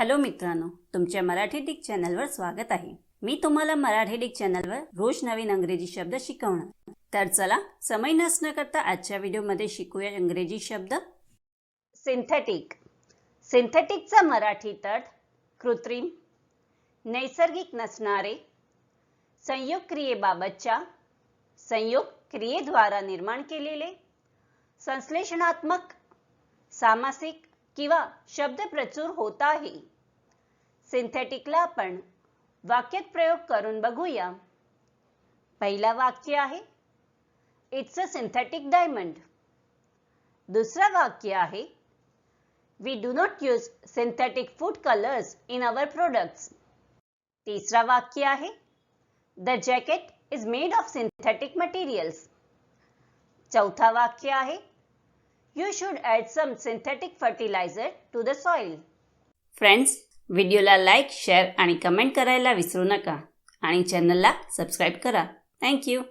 Hello मित्रांनो तुमच्या Marathi Dick चॅनलवर स्वागत आहे. मी तुम्हाला मराठी डिक चॅनलवर रोज नवीन अंग्रेजी शब्द शिकवणार. तर चला समय नसणं करता आजच्या व्हिडिओमध्ये शिकूया इंग्रजी शब्द. सिंथेटिक सिंथेटिकचा मराठी तट कृत्रिम नैसर्गिक नसणारे संयोग क्रियेबाबतच्या संयोग क्रियेद्वारा निर्माण केलेले संश्लेषणात्मक सामासिक किंवा शब्द प्रचूर होत आहे सिंथेटिकला आपण वाक्यात प्रयोग करून बघूया. पहिला वाक्य आहे इट्स अ सिंथेटिक डायमंड दुसरं वाक्य आहे we do not use synthetic food colours in our products तिसरा वाक्य आहे the jacket is made of synthetic materials चौथा वाक्य आहे you should add some synthetic fertiliser to the soil friends व्हिडिओला लाईक शेअर आणि कमेंट करायला विसरू नका. आणि चॅनलला सबस्क्राईब करा. थँक्यू